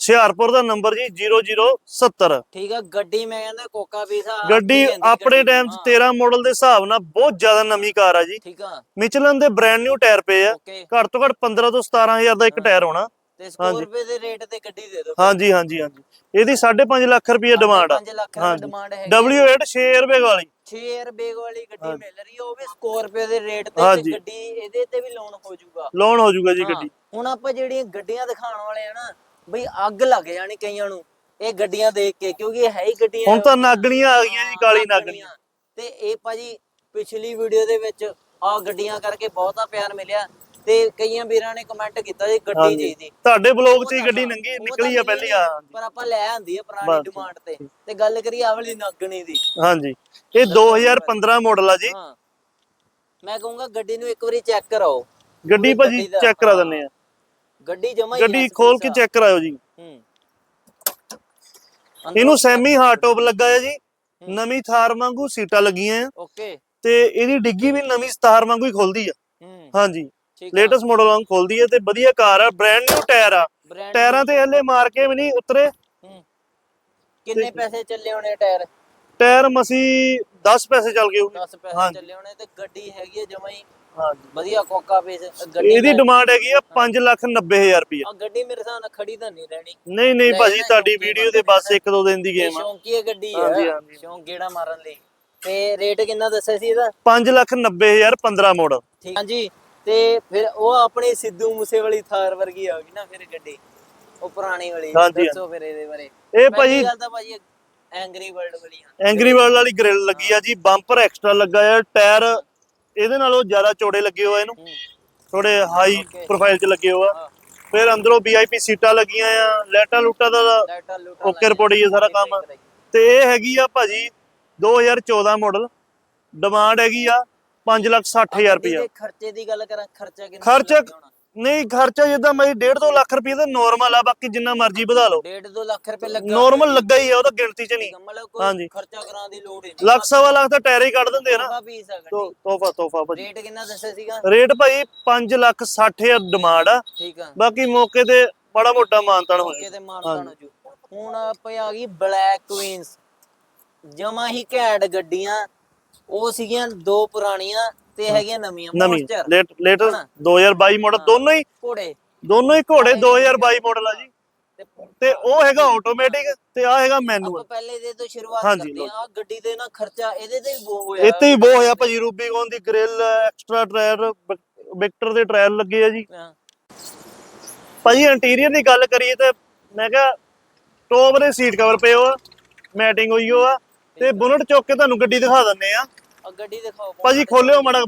ਹੁਸ਼ਿਆਰਪੁਰ ਦਾ ਨੰਬਰ ਜੀ 0070 ਠੀਕ ਆ ਗੱਡੀ ਮੈਂ ਕਹਿੰਦਾ ਕੋਕਾ ਪੀਸ ਆ ਗੱਡੀ ਆਪਣੇ ਟਾਈਮ 'ਚ 13 ਮਾਡਲ ਦੇ ਹਿਸਾਬ ਨਾਲ ਬਹੁਤ ਜ਼ਿਆਦਾ ਨਵੀਂ ਕਾਰ ਆ ਜੀ। ਠੀਕ ਆ। ਮਿਚਲਨ ਦੇ ਬ੍ਰਾਂਡ ਨਿਊ ਟਾਇਰ ਪਏ ਆ। ਓਕੇ ਘੱਟ ਤੋਂ ਘੱਟ 15 ਤੋਂ 17000 ਦਾ ਇੱਕ ਟਾਇਰ ਹੋਣਾ। ਤੇ ਸਕੋਰਪੀਓ ਦੇ ਰੇਟ ਤੇ ਗੱਡੀ ਦੇ ਦਿਓ ਹਾਂਜੀ ਹਾਂਜੀ ਹਾਂਜੀ। ਇਹਦੀ 5.5 ਲੱਖ ਰੁਪਏ ਡਿਮਾਂਡ ਆ। 5 ਲੱਖ ਰੁਪਏ ਹਾਂਜੀ। ਡਿਮਾਂਡ ਹੈ W8 6 ਰੁਪਏ ਵਾਲੀ। 6 ਰੁਪਏ ਵਾਲੀ ਗੱਡੀ ਮਿਲ ਰਹੀ ਹੈ ਉਹ ਵੀ ਸਕੋਰਪੀਓ ਦੇ ਰੇਟ ਤੇ ਗੱਡੀ ਇਹਦੇ ਤੇ ਵੀ ਲੋਨ ਹੋ ਜਾਊਗਾ। ਲੋਨ ਹੋ ਜਾਊਗਾ ਜੀ ਹਾਂ, ਗੱਡੀ। ਹੁਣ ਆਪਾਂ ਜਿਹੜੀਆਂ ਗੱਡੀਆਂ ਦਿਖਾਉਣ ਵਾਲੇ ਆ ਨਾ ਬਈ ਅੱਗ ਲੱਗ ਜਾਣੀ ਕਈਆਂ ਨੂੰ ਇਹ ਗੱਡੀਆਂ ਦੇਖ ਕੇ ਕਿਉਂਕਿ ਇਹ ਹੈ ਹੀ ਗੱਡੀਆਂ ਹੁਣ ਤਾਂ ਨਾਗਣੀਆਂ ਆ ਗਈਆਂ ਜੀ ਕਾਲੀ ਨਾਗਣੀ। ਨਾਗਣੀਆਂ। ਤੇ ਇਹ ਭਾਜੀ ਪਿਛਲੀ ਵੀਡੀਓ ਦੇ ਵਿੱਚ ਆ ਗੱਡੀਆਂ ਕਰਕੇ ਬਹੁਤਾ ਪਿਆਰ ਮਿਲਿਆ। ਤੇ ਕਈਆਂ ਵੀਰਾਂ ਨੇ ਕਮੈਂਟ ਕੀਤਾ ਜੀ ਗੱਡੀ। ਚਾਹੀਦੀ। ਤੁਹਾਡੇ ਬਲੌਗ 'ਚ ਹੀ ਗੱਡੀ ਨੰਗੀ ਨਿਕਲੀ ਆ ਪਹਿਲੀ ਆ ਪਰ ਆਪਾਂ ਲੈ ਆਂਦੀ ਆ ਪੁਰਾਣੀ। ਡਿਮਾਂਡ ਤੇ। ਤੇ ਗੱਲ ਆਹ ਵਾਲੀ ਨਾਗਣੀ ਦੀ। ਹਾਂਜੀ। ਇਹ 2015 ਮਾਡਲ ਆ ਜੀ। ਮੈਂ ਕਹੂੰਗਾ ਗੱਡੀ ਨੂੰ ਇੱਕ ਵਾਰੀ ਚੈੱਕ ਕਰਾਓ। ਗੱਡੀ ਭਾਜੀ ਚੈੱਕ ਕਰਾ। ਦਿੰਨੇ ਆ। ਗੱਡੀ ਜਮਾ ਗੱਡੀ ਖੋਲ ਕੇ ਚੈੱਕ ਕਰਾਓ ਜੀ। ਹੂੰ। ਇਹਨੂੰ ਸੈਮੀ ਹਾਰਡ ਟੌਪ ਲੱਗਾ ਹੈ ਜੀ। ਨਵੀਂ ਥਾਰ ਵਾਂਗੂ ਸੀਟਾਂ ਲੱਗੀਆਂ ਆ। ਓਕੇ। ਤੇ ਇਹਦੀ ਡਿੱਗੀ ਵੀ ਨਵੀਂ ਸਤਾਰ ਵਾਂਗੂ ਹੀ ਖੁੱਲਦੀ ਆ। ਹਾਂਜੀ। ਲੇਟੈਸਟ ਮਾਡਲ ਵਾਂਗ ਖੁੱਲਦੀ ਹੈ ਤੇ ਵਧੀਆ ਕਾਰ ਆ ਬ੍ਰਾਂਡ ਨਿਊ ਟਾਇਰ ਆ। ਟਾਇਰਾਂ ਤੇ ਹਲੇ ਮਾਰ ਕੇ ਵੀ ਨਹੀਂ ਉਤਰੇ। ਹੂੰ। ਕਿੰਨੇ ਪੈਸੇ ਚੱਲੇ ਹੋਣੇ ਟਾਇਰ? ਟਾਇਰ ਮਸੀ 10 ਪੈਸੇ ਚੱਲ ਗਏ ਹੋਊਗੇ। 10 ਪੈਸੇ ਹਾਂਜੀ। ਚੱਲੇ ਹੋਣੇ ਤੇ ਗੱਡੀ ਹੈਗੀ ਹੈ ਜਮਾ ਹੀ। ਵਧੀਆ ਕੋਕਾ ਪੀਸ ਗੱਡੀ ਇਹਦੀ ਡਿਮਾਂਡ ਹੈਗੀ ਆ 590000 ਰੁਪਏ ਆ ਗੱਡੀ ਮੇਰੇ ਨਾਲ ਖੜੀ ਤਾਂ ਨਹੀਂ ਰਹਿਣੀ। ਨਹੀਂ ਨਹੀਂ ਭਾਜੀ ਤੁਹਾਡੀ ਵੀਡੀਓ ਦੇ ਬਸ ਇੱਕ ਦੋ ਦਿਨ ਦੀ ਗੇਮ ਆ। ਸ਼ੌਂਕੀ ਇਹ ਗੱਡੀ ਹੈ ਹਾਂਜੀ। ਸ਼ੌਂਕ ਗੇੜਾ ਮਾਰਨ ਲਈ। ਤੇ ਰੇਟ ਕਿੰਨਾ ਦੱਸਿਆ ਸੀ ਇਹਦਾ? 590000 15 ਮਾਡਲ ਠੀਕ ਹਾਂਜੀ। ਤੇ ਫਿਰ ਉਹ ਆਪਣੀ ਸਿੱਧੂ ਮੂਸੇ ਵਾਲੀ ਥਾਰ ਵਰਗੀ ਆ ਗਈ ਨਾ ਫਿਰ ਗੱਡੀ ਉਹ ਪੁਰਾਣੀ ਵਾਲੀ ਹਾਂਜੀ, ਦੱਸੋ ਫਿਰ ਇਹਦੇ ਬਾਰੇ। ਇਹ ਭਾਜੀ ਪਹਿਲੀ ਗੱਲ ਤਾਂ ਭਾਜੀ ਐਂਗਰੀ ਵਰਲਡ ਵਾਲੀ ਆ। ਐਂਗਰੀ ਵਰਲਡ ਵਾਲੀ ਗ੍ਰਿਲ ਲੱਗੀ ਆ ਜੀ ਬੰਪਰ ਐਕਸਟਰਾ ਲੱਗਾ ਆ ਟਾਇਰ ਇਹਦੇ ਨਾਲੋਂ ਜ਼ਿਆਦਾ ਚੌੜੇ ਲੱਗੇ ਹੋਏ ਇਹਨੂੰ। ਥੋੜੇ ਹਾਈ Okay. ਪ੍ਰੋਫਾਈਲ 'ਚ ਲੱਗੇ ਹੋਆ ਹਾਂ। ਫਿਰ ਅੰਦਰੋਂ ਵੀਆਈਪੀ ਸੀਟਾਂ ਲੱਗੀਆਂ ਆ ਲੈਟਾਂ ਲੂਟਾਂ ਦਾ ਲਾਈਟਾਂ ਲੂਟਾਂ ਓਕੇ ਰਿਪੋਰਟ ਹੀ ਹੈ ਸਾਰਾ ਕੰਮ। ਤੇ ਇਹ ਹੈਗੀ ਆ ਭਾਜੀ 2014 ਮਾਡਲ ਡਿਮਾਂਡ ਹੈਗੀ ਆ 560000 ਰੁਪਇਆ ਦੇ ਖਰਚੇ ਦੀ ਗੱਲ ਕਰਾਂ ਖਰਚਾ ਕਿੰਨਾ ਖਰਚਾ- ਲੱਗ ਜਾਣਾ? ਨਹੀਂ ਖਰਚਾ ਜਿੱਦਾਂ ਮੇਰੀ 1.5 2 ਲੱਖ ਰੁਪਏ ਤਾਂ ਨਾਰਮਲ ਆ ਬਾਕੀ ਜਿੰਨਾ ਮਰਜ਼ੀ ਵਧਾ ਲਓ। ਡੇਢ ਦੋ ਲੱਖ ਰੁਪਏ ਲੱਗਾ ਨਾਰਮਲ ਲੱਗਾ ਹੀ ਆ ਉਹ ਤਾਂ ਗਿਣਤੀ 'ਚ ਨਹੀਂ। ਹਾਂਜੀ। ਖਰਚਾ ਕਰਾਉਣ ਦੀ ਲੋੜ ਹੀ ਨਹੀਂ। ਲੱਖ ਸਵਾ ਲੱਖ ਤਾਂ ਟਾਇਰ ਹੀ ਕੱਢ ਦਿੰਦੇ ਆ ਨਾ। ਤੋਹਫਾ ਤੋਹਫਾ ਭਾਜੀ। ਰੇਟ ਕਿੰਨਾ ਦੱਸਿਆ ਸੀਗਾ? ਰੇਟ ਭਾਈ 5 ਲੱਖ 60000 ਡਿਮਾਂਡ ਆ। ਠੀਕ ਆ। ਬਾਕੀ ਮੌਕੇ ਤੇ ਬੜਾ ਮੋਟਾ ਮਾਨਤਾਨ ਹੋ ਜਾਊ ਤੇ ਮਾਨਤਾਨ ਹੋ ਜੂ। ਹੁਣ ਆਪੇ ਆ ਗਈ ਬਲੈਕ ਕੁਈਨਸ ਜਮਾ ਹੀ ਘੈਂਟ ਗੱਡੀਆਂ। ਉਹ ਸੀਗੀਆਂ ਦੋ ਪੁਰਾਣੀਆਂ ਤੇ ਹੈਗੀਆਂ ਨਵੀਆਂ ਨਵੀਂ Monster, ਲੇਟੈਸਟ ਹਨਾ? 2022 ਮਾਡਲ। ਦੋਨੋਂ ਹੀ ਘੋੜੇ। ਦੋਨੋਂ ਹੀ ਘੋੜੇ 2022 ਮਾਡਲ ਆ ਜੀ। ਤੇ ਤੇ ਉਹ ਹੈਗਾ ਆਟੋਮੈਟਿਕ ਤੇ ਆ ਹੈਗਾ ਆਪਾਂ ਮੈਨੂਅਲ ਪਹਿਲੇ ਦੇ ਤੋਂ ਸ਼ੁਰੂਆਤ ਹਾਂਜੀ, ਕਰਦੇ ਆ ਗੱਡੀ ਦੇ ਨਾ ਖਰਚਾ ਇਹਦੇ ਤੇ ਵੀ ਬਹੁਤ ਹੋਇਆ। ਇੱਥੇ ਹੀ ਬਹੁਤ ਹੋਇਆ। ਭਾਜੀ ਰੂਬੀਕੌਨ ਦੀ ਗ੍ਰਿਲ ਐਕਸਟਰਾ ਟਾਇਰ ਵਿਕਟਰ ਦੇ ਟਾਇਰ ਲੱਗੇ ਆ ਜੀ। ਹਾਂ, ਭਾਜੀ ਇੰਟੀਰੀਅਰ ਦੀ ਗੱਲ ਕਰੀਏ ਤੇ ਮੈਂ ਕਿਹਾ ਟੋਪ ਦੇ ਸੀਟ ਕਵਰ ਪਏ ਹੋ ਮੈਟਿੰਗ ਹੋਈ ਹੋ ਆ ਤੇ ਬੁਨਟ ਚੁੱਕ ਕੇ ਤੁਹਾਨੂੰ ਗੱਡੀ ਦਿਖਾ ਦਿੰਨੇ ਆ। ਆ ਗੱਡੀ ਦਿਖਾਓ ਭਾਜੀ ਖੋਲਿਓ ਮਾੜਾ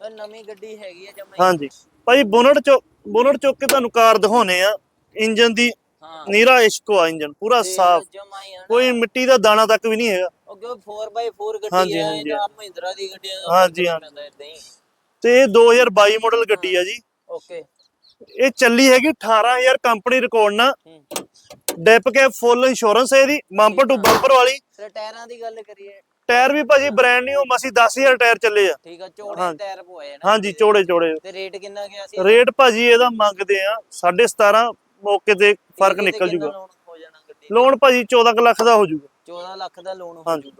ਇਹ ਨਵੀਂ ਗੱਡੀ ਹੈਗੀ ਆ ਜਮਾ ਹਾਂਜੀ। ਭਾਜੀ ਬੁਨਟ ਚੁੱਕ ਬੁਨਟ ਚੁੱਕ ਕੇ ਤੁਹਾਨੂੰ ਕਾਰ ਦਿਖਾਉਨੇ ਆ। ਇੰਜਨ ਦੀ ਹਾਂ। ਨੀਰਾ ਇਸ਼ਕੋ ਆ ਇੰਜਨ ਪੂਰਾ ਸਾਫ਼। ਆ। ਕੋਈ ਮਿੱਟੀ ਦਾ ਦਾਣਾ ਤੱਕ ਵੀ ਨਹੀਂ ਹੈਗਾ। ਉਹ ਕਿਉਂ 4x4 ਗੱਡੀ ਹਾਂਜੀ, ਹੈ ਹਾਂਜੀ, ਜਾਂ ਮਹਿੰਦਰਾ ਦੀ ਗੱਡੀ ਹੈ ਹਾਂਜੀ, ਹਾਂਜੀ। ਤੇ ਇਹ 2022 ਮਾਡਲ ਗੱਡੀ ਆ ਜੀ। ਓਕੇ। ਇਹ ਚੱਲੀ ਹੈਗੀ 18000 ਕੰਪਨੀ ਰਿਕਾਰਡ ਨਾਲ। ਹੂੰ। ਡਿਪ ਕੇ ਫੁੱਲ ਇੰਸ਼ੋਰੈਂਸ ਹੈ ਇਹਦੀ। ਬੰਪਰ ਟੂ ਬੰਪਰ ਵਾਲੀ। ਤੇ ਟਾਇਰਾਂ ਦੀ ਗੱਲ ਕਰੀਏ। ਟਾਇਰ ਵੀ ਭਾਜੀ ਬ੍ਰਾਂਡ ਨਿਊ ਮਸੀ 10000 ਟਾਇਰ ਚੱਲੇ ਆ। ਠੀਕ ਆ ਚੌੜੇ। ਟਾਇਰ ਪੋਏ ਨਾ। ਹਾਂਜੀ ਚੋੜੇ ਚੋੜੇ। ਤੇ ਰੇਟ ਕਿੰਨਾ ਗਿਆ ਸੀ? ਰੇਟ ਭਾਜੀ ਇਹਦਾ ਮੰਗਦੇ ਆ 17.5 ਮੌਕੇ ਤੇ ਫ਼ਰਕ ਨਿਕਲ ਜੂਗਾ। ਲੋਨ ਭਾਜੀ 14 ਕੁ ਲੱਖ ਦਾ ਹੋ ਜੂਗਾ। 14 ਲੱਖ ਦਾ ਲੋਨ ਹੋ ਹਾਂਜੀ।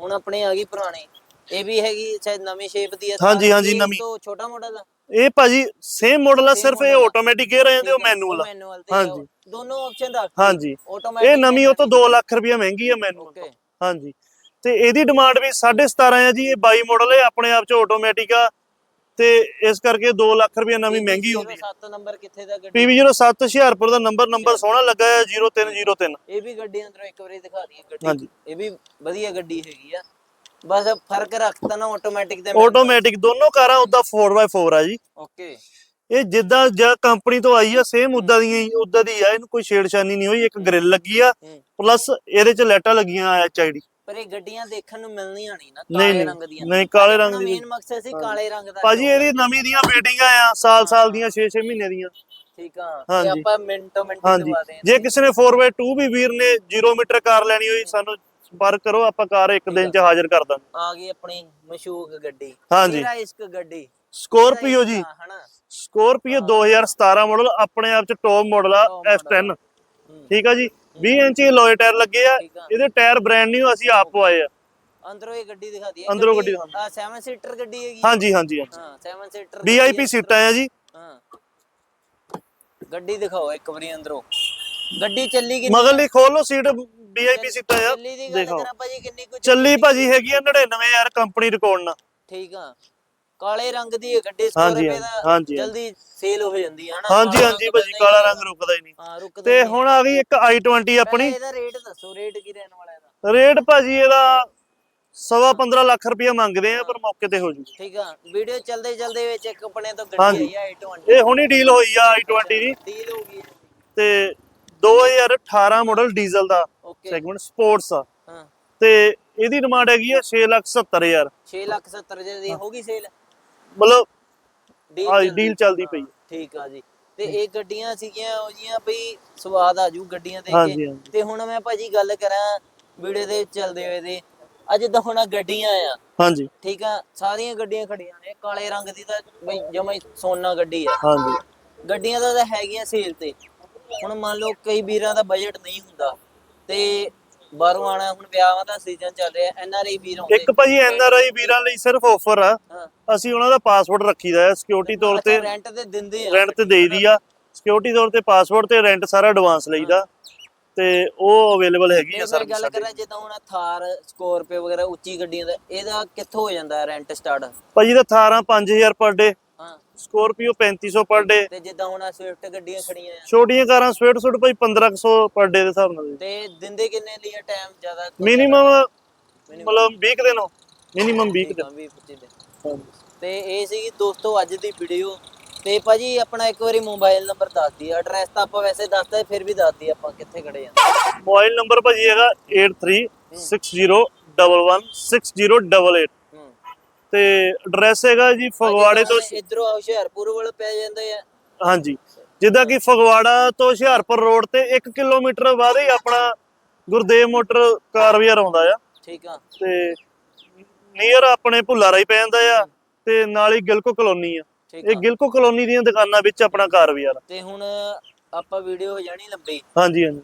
ਹੁਣ ਆਪਣੇ ਆ ਗਈ ਪੁਰਾਣੀ। ਇਹ ਵੀ ਹੈਗੀ ਸ਼ਾਇਦ ਨਵੀਂ ਸ਼ੇਪ ਦੀ ਹੈ ਹਾਂਜੀ, ਹਾਂਜੀ, ਨਵੀਂ। ਤੋਂ ਛੋਟਾ ਮਾਡਲ ਆ ਇਹ ਭਾਜੀ ਸੇਮ ਮਾਡਲ ਆ ਸਿਰਫ ਇਹ। ਆਟੋਮੈਟਿਕ ਗੇਅਰ ਆ ਜਾਂਦੇ ਉਹ ਮੈਨੂਅਲ ਆ। ਮੈਨੂਅਲ ਤੇ ਹਾਂਜੀ। ਦੋਨੋਂ ਆਪਸ਼ਨ ਰੱਖ ਹਾਂਜੀ। ਆਟੋਮੈਟਿਕ ਇਹ ਨਵੀਂ ਉਹ ਤੋਂ 2 ਲੱਖ ਰੁਪਏ ਮਹਿੰਗੀ ਆ ਮੈਨੂਅਲ ਹਾਂਜੀ। ਤੇ ਇਹਦੀ ਡਿਮਾਂਡ ਵੀ 17.5 ਆ ਜੀ ਇਹ 22 ਮਾਡਲ ਹੈ ਆਪਣੇ ਆਪ ਚ ਆਟੋਮੈਟਿਕ ਆ। ਤੇ ਇਸ ਕਰਕੇ 2 ਲੱਖ ਰੁਪਏ ਨਵੀਂ ਮਹਿੰਗੀ ਹੁੰਦੀ ਹੈ 7 ਨੰਬਰ ਕਿੱਥੇ ਦਾ ਗੱਡੀ? PV07 ਹੁਸ਼ਿਆਰਪੁਰ ਦਾ ਨੰਬਰ ਨੰਬਰ ਸੋਹਣਾ ਲੱਗਾ ਹੈ 0303 ਇਹ ਵੀ ਗੱਡੀ ਅੰਦਰੋਂ ਇੱਕ ਵਾਰੀ ਦਿਖਾ ਦਈਏ ਗੱਡੀ। ਹਾਂਜੀ। ਇਹ ਵੀ ਵਧੀਆ ਗੱਡੀ ਹੈਗੀ ਆ। ਬਸ ਫ਼ਰਕ ਰੱਖਤਾ ਨਾ ਆਟੋਮੈਟਿਕ ਤੇ ਆਟੋਮੈਟਿਕ ਦੋਨੋਂ ਕਾਰਾਂ ਉਦਾਂ 4x4 ਆ ਜੀ। ਓਕੇ ਇਹ ਜਿੱਦਾਂ ਜਾਂ ਕੰਪਨੀ ਤੋਂ ਆਈ ਆ ਸੇਮ ਉਦਾਂ ਦੀਆਂ ਹੀ ਉਦਾਂ ਦੀ ਆ ਇਹਨੂੰ ਕੋਈ ਛੇੜਛਾਨੀ ਨਹੀਂ ਹੋਈ ਇੱਕ ਗ੍ਰਿਲ ਲੱਗੀ ਆ। ਪਲੱਸ ਇਹਦੇ ਚ ਲਾਈਟਾਂ ਲੱਗੀਆਂ ਐਚਆਈਡੀ ਪਰ ਇਹ ਗੱਡੀਆਂ ਦੇਖਣ ਨੂੰ ਮਿਲਣੀਆਂ ਨਹੀਂ ਨਾ ਕਾਲੇ ਰੰਗ ਦੀਆਂ। ਨਹੀਂ ਕਾਲੇ ਰੰਗ ਦੀ ਮੇਨ ਮਕਸਦ ਸੀ ਕਾਲੇ ਰੰਗ ਦਾ ਭਾਜੀ ਇਹਦੀ ਨਵੀਂ ਦੀਆਂ ਵੇਟਿੰਗਾਂ ਆ ਸਾਲ ਸਾਲ ਦੀਆਂ 6-6 ਮਹੀਨੇ ਦੀਆਂ। ਠੀਕ ਆ ਤੇ। ਆਪਾਂ ਮਿੰਟੋ ਮਿੰਟ ਦਵਾ ਦੇ ਜੇ ਕਿਸੇ ਨੇ 4x2 ਵੀ ਵੀਰ ਨੇ 0 ਮੀਟਰ ਕਾਰ ਲੈਣੀ ਹੋਈ ਸਾਨੂੰ ਸੰਪਰਕ ਕਰੋ ਆਪਾਂ ਕਾਰ ਇੱਕ ਦਿਨ ਚ ਹਾਜ਼ਰ ਕਰ ਦਾਂਗੇ। ਆ ਗਈ ਆਪਣੀ ਮਸ਼ਹੂਰ ਗੱਡੀ। ਹਾਂਜੀ। ਮੇਰਾ ਇਸ਼ਕ ਗੱਡੀ? ਸਕੋਰਪੀਓ ਜੀ। ਹਾਂ, ਹਨਾ? ਸਕੋਰਪੀਓ 2017 ਮਾਡਲ ਆਪਣੇ ਆਪ ਚ ਟੌਪ ਮਾਡਲ ਆ Top model। S10 ਠੀਕ ਆ ਜੀ? 20 ਇੰਚੀ ਲੋਏ ਟਾਇਰ ਲੱਗੇ ਆ। ਠੀਕ ਆ। ਇਹਦੇ ਟਾਇਰ ਬ੍ਰਾਂਡ ਨਿਊ ਅਸੀਂ ਆਪ ਪਵਾਏ ਆ। ਅੰਦਰੋਂ ਇਹ ਗੱਡੀ ਦਿਖਾ ਦਈਏ। ਅੰਦਰੋਂ ਗੱਡੀ ਦਿਖਾ ਆ 7 ਸੀਟਰ ਗੱਡੀ ਹੈਗੀ। ਹਾਂਜੀ ਹਾਂਜੀ ਹਾਂ 7 ਸੀਟਰ ਵੀਆਈਪੀ ਸੀਟਾਂ ਆ ਜੀ। ਹਾਂ। ਗੱਡੀ ਦਿਖਾਓ ਇੱਕ ਵਾਰੀ ਅੰਦਰੋਂ। ਗੱਡੀ ਚੱਲੀ ਕਿ ਮਗਰਲੀ ਖੋਲ ਲਓ ਸੀਟ ਵੀਆਈਪੀ ਸੀਟਾਂ ਆ ਚੱਲੀ ਦੀ ਗੱਲ ਦੇਖੋ। ਕਰਾਂ ਭਾਜੀ ਕਿੰਨੀ ਕੁ ਚੱਲੀ ਭਾਜੀ ਹੈਗੀ ਆ 99 ਯਾਰ ਕੰਪਨੀ ਰਿਕਾਰਡ ਨਾਲ। ਠੀਕ ਆ। ਕਾਲੇ ਰੰਗ ਦੀ ਇਹ ਗੱਡੀ 100 ਹਾਂਜੀ, ਰੁਪਏ ਦਾ ਹਾਂਜੀ। ਜਲਦੀ ਸੇਲ ਹੋ ਜਾਂਦੀ ਹੈ ਹਨਾ ਹਾਂਜੀ ਹਾਂਜੀ ਭਾਜੀ ਕਾਲਾ ਰੰਗ ਰੁਕਦਾ ਹੀ ਨਹੀਂ। ਹਾਂ ਰੁਕਦਾ ਤੇ। ਹੁਣ ਆ ਗਈ ਇੱਕ i20 ਆਪਣੀ। ਇਹਦਾ ਰੇਟ ਦੱਸੋ ਰੇਟ ਕੀ ਰਹਿਣ ਵਾਲਾ ਇਹਦਾ? ਰੇਟ ਭਾਜੀ ਇਹਦਾ ਸਵਾ 15 ਲੱਖ ਰੁਪਇਆ ਮੰਗਦੇ ਆ ਪਰ ਮੌਕੇ ਤੇ ਹੋ ਜੂ ਠੀਕ ਆ। ਵੀਡੀਓ ਚੱਲਦੇ ਚੱਲਦੇ ਵਿੱਚ ਇੱਕ ਆਪਣੇ ਤੋਂ ਹਾਂਜੀ। ਗੱਡੀ ਆਈ ਆ i20 ਇਹ ਹੁਣੀ ਡੀਲ ਹੋਈ ਆ i20 ਦੀ। ਡੀਲ ਹੋ ਗਈ। ਤੇ 2018 ਮਾਡਲ ਡੀਜ਼ਲ ਦਾ ਸੈਗਮੈਂਟ ਸਪੋਰਟਸ ਆ। ਹਾਂ। ਤੇ ਇਹਦੀ ਡਿਮਾਂਡ ਹੈਗੀ ਆ 670000 6 ਲੱਖ 70 ਜੇ ਦੀ ਹੋ। ਗਈ ਸੇਲ ਮਤਲਬ ਡੀਲ ਹਾਂ, ਚੱਲਦੀ- ਡੀਲ ਚੱਲਦੀ ਪਈ। ਠੀਕ ਆ ਜੀ। ਤੇ ਇਹ ਗੱਡੀਆਂ ਸੀਗੀਆਂ ਉਹ ਜੀਆਂ ਬਈ ਸਵਾਦ ਆ ਜੂ ਗੱਡੀਆਂ ਦੇਖ ਕੇ। ਤੇ ਹੁਣ ਮੈਂ ਭਾਜੀ ਗੱਲ ਕਰਾਂ ਵੀਡੀਓ ਦੇ ਚੱਲਦੇ ਹੋਏ ਦੇ। ਅੱਜ ਤਾਂ ਹੁਣ ਗੱਡੀਆਂ ਆ। ਹਾਂਜੀ ਠੀਕ ਆ ਸਾਰੀਆਂ ਗੱਡੀਆਂ ਖੜੀਆਂ ਨੇ। ਕਾਲੇ ਰੰਗ ਦੀ ਤਾਂ ਬਈ ਜਮਾ ਸੋਨਾ ਗੱਡੀ ਆ। ਹਾਂਜੀ ਗੱਡੀਆਂ ਤਾਂ ਤਾਂ ਹੈਗੀਆਂ ਸੇਲ ਤੇ। ਹੁਣ ਮੰਨ ਲਓ ਕਈ ਵੀਰਾਂ ਦਾ ਬਜਟ ਨਹੀਂ ਹੁੰਦਾ ਤੇ ਬਾਹਰੋਂ ਆਣਾ ਹੁਣ ਵਿਆਹਾਂ ਦਾ ਸੀਜ਼ਨ ਚੱਲ ਰਿਹਾ ਐਨ ਆਰ ਆਈ ਵੀਰ ਆਉਂਦੇ ਇੱਕ ਭਾਜੀ ਐਨਆਰਆਈ ਵੀਰਾਂ ਲਈ ਸਿਰਫ ਆਫਰ ਆ। ਹਾਂ। ਅਸੀਂ ਉਹਨਾਂ ਦਾ ਪਾਸਪੋਰਟ ਰੱਖੀਦਾ ਹੈ ਸਿਕਿਉਰਿਟੀ ਤੌਰ ਤੇ ਰੈਂਟ ਤੇ ਦਿੰਦੇ ਆ। ਰੈਂਟ ਤੇ ਦੇਈਦੀ ਆ। ਸਿਕਿਉਰਿਟੀ ਤੌਰ ਤੇ ਪਾਸਪੋਰਟ ਤੇ ਰੈਂਟ ਸਾਰਾ ਐਡਵਾਂਸ ਲਈਦਾ। ਤੇ ਉਹ ਅਵੇਲੇਬਲ ਹੈਗੀ ਆ ਮੈਂ ਸਰਵਿਸ ਗੱਲ ਸਾਡੇ। ਕਰਾਂ ਜਿੱਦਾਂ ਹੁਣ ਥਾਰ ਸਕੋਰਪੀਓ ਵਗੈਰਾ ਉੱਚੀ ਗੱਡੀਆਂ ਦਾ ਇਹਦਾ ਕਿੱਥੋਂ ਹੋ ਜਾਂਦਾ ਰੈਂਟ ਸਟਾਰਟ ਭਾਜੀ ਦਾ ਥਾਰਾਂ 5000 ਪਰ ਡੇ ਸਕੋਰਪੀਓ 3500 ਪਰ ਡੇ ਤੇ ਜਿੱਦਾਂ ਹੁਣ ਸਵਿਫਟ ਗੱਡੀਆਂ ਖੜੀਆਂ ਆ। ਛੋਟੀਆਂ ਕਾਰਾਂ ਸਵੀਟ ਸੁਟ ਭਾਈ 1500 ਪਰ ਡੇ ਦੇ ਹਿਸਾਬ ਨਾਲ। ਤੇ ਦਿੰਦੇ ਕਿੰਨੇ ਲਈ ਟਾਈਮ ਜ਼ਿਆਦਾ? ਮਿਨੀਮਮ ਮਤਲਬ 20 ਕੁ ਦਿਨ ਮਿਨੀਮਮ 20 ਕੁ ਦਿਨ। 20 25 ਦਿਨ। ਤੇ ਇਹ ਸੀਗੀ ਦੋਸਤੋ ਅੱਜ ਦੀ ਵੀਡੀਓ ਤੇ ਭਾਜੀ ਆਪਣਾ ਇੱਕ ਵਾਰੀ ਮੋਬਾਈਲ ਨੰਬਰ ਦੱਸ ਦੀ। ਐਡਰੈਸ ਤਾਂ ਆਪਾਂ ਵੈਸੇ ਦੱਸਦਾ ਫਿਰ ਵੀ ਦੱਸ ਦੀ ਆਪਾਂ ਕਿੱਥੇ ਖੜੇ ਆ। ਮੋਬਾਈਲ ਨੰਬਰ ਭਾਜੀ ਹੈਗਾ 8360116088 ਹੂੰ ਤੇ ਐਡਰੈਸ ਹੈਗਾ ਜੀ ਫਗਵਾੜੇ ਤੋਂ ਇਧਰੋਂ ਹੁਸ਼ਿਆਰਪੁਰ ਵੱਲ ਪੈ ਜਾਂਦੇ ਆ। ਹਾਂਜੀ ਜਿੱਦਾਂ ਕਿ ਫਗਵਾੜਾ ਤੋਂ ਹੁਸ਼ਿਆਰਪੁਰ ਰੋਡ ਤੇ 1 ਕਿਲੋਮੀਟਰ ਬਾਅਦ ਹੀ ਆਪਣਾ ਗੁਰਦੇਵ ਮੋਟਰ ਕਾਰਵੀਅਰ ਆਉਂਦਾ ਆ। ਠੀਕ ਆ। ਤੇ ਨੀਅਰ ਆਪਣੇ ਭੁੱਲਾਰਾ ਹੀ ਪੈ ਜਾਂਦਾ ਆ ਤੇ ਨਾਲ ਹੀ ਗਿਲਕੋ ਕਲੋਨੀ ਆ। ਇਹ ਗਿਲਕੋ ਕਲੋਨੀ ਦੀਆਂ ਦੁਕਾਨਾਂ ਵਿੱਚ ਆਪਣਾ ਕਾਰਵੀਅਰ ਆ ਤੇ ਹੁਣ ਆਪਾਂ ਵੀਡੀਓ ਹੋ ਜਾਣੀ ਲੰਬੀ। ਹਾਂਜੀ ਹਾਂਜੀ।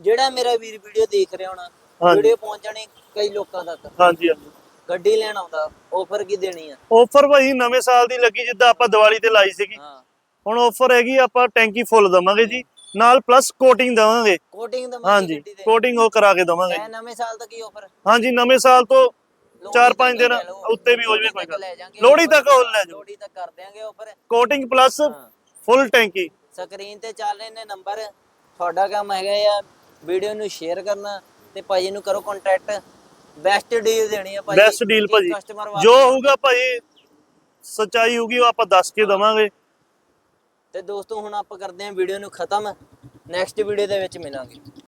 ਜਿਹੜਾ ਮੇਰਾ ਵੀਰ ਵੀਡੀਓ ਦੇਖ ਰਿਹਾ ਹੋਣਾ। ਵੀਡੀਓ ਪਹੁੰਚਣੀ ਕਈ ਲੋਕਾਂ ਤੱਕ। ਹਾਂਜੀ ਹਾਂਜੀ। ਗੱਡੀ ਲੈਣ ਆਉਂਦਾ ਆਫਰ ਕੀ ਦੇਣੀ ਆ? ਆਫਰ ਭਾਈ ਨਵੇਂ ਸਾਲ ਦੀ ਲੱਗੀ ਜਿੱਦਾਂ ਆਪਾਂ ਦੀਵਾਲੀ ਤੇ ਲਾਈ ਸੀਗੀ। ਹਾਂ। ਹੁਣ ਆਫਰ ਹੈਗੀ ਆਪਾਂ ਟੈਂਕੀ ਫੁੱਲ ਦਵਾਂਗੇ ਜੀ। ਨਾਲ ਪਲੱਸ ਕੋਟਿੰਗ ਦਵਾਂਗੇ। ਕੋਟਿੰਗ ਦਾ ਹਾਂਜੀ ਕੋਟਿੰਗ ਉਹ ਕਰਾ ਕੇ ਦਵਾਂਗੇ। ਐ ਨਵੇਂ ਸਾਲ ਤੱਕ ਹੀ ਆਫਰ ਹਾਂਜੀ ਨਵੇਂ ਸਾਲ ਤੋਂ 4-5 ਦਿਨ ਉੱਤੇ ਵੀ ਹੋ ਜਵੇ ਕੋਈ ਗੱਲ ਲੋਹੜੀ ਤੱਕ ਉਹ ਲੈ ਜਾਓ। ਲੋੜੀ ਤੱਕ ਕਰ ਦਿਆਂਗੇ ਆਫਰ ਕੋਟਿੰਗ ਪਲੱਸ ਫੁੱਲ ਟੈਂਕੀ। ਸਕਰੀਨ ਤੇ ਚੱਲ ਰਹੇ ਨੇ ਨੰਬਰ। ਤੁਹਾਡਾ ਕੰਮ ਹੈਗਾ ਆ ਵੀਡੀਓ ਨੂੰ ਸ਼ੇਅਰ ਕਰਨਾ ਤੇ ਭਾਜੀ ਨੂੰ ਕਰੋ ਕੰਟੈਕਟ ਬੈਸਟ ਡੀਲ ਦੇਣੀ ਆ ਭਾਜੀ ਬੈਸਟ ਡੀਲ ਭਾਜੀ। ਜੋ ਹੋਊਗਾ ਭਾਜੀ ਸੱਚਾਈ ਹੋਊਗੀ ਉਹ ਆਪਾਂ ਦੱਸ ਕੇ ਦਵਾਂਗੇ। ਤੇ ਦੋਸਤੋ ਹੁਣ ਆਪਾਂ ਕਰਦੇ ਹਾਂ ਵੀਡੀਓ ਨੂੰ ਖਤਮ। ਨੈਕਸਟ ਵੀਡੀਓ ਦੇ ਵਿੱਚ ਮਿਲਾਂਗੇ।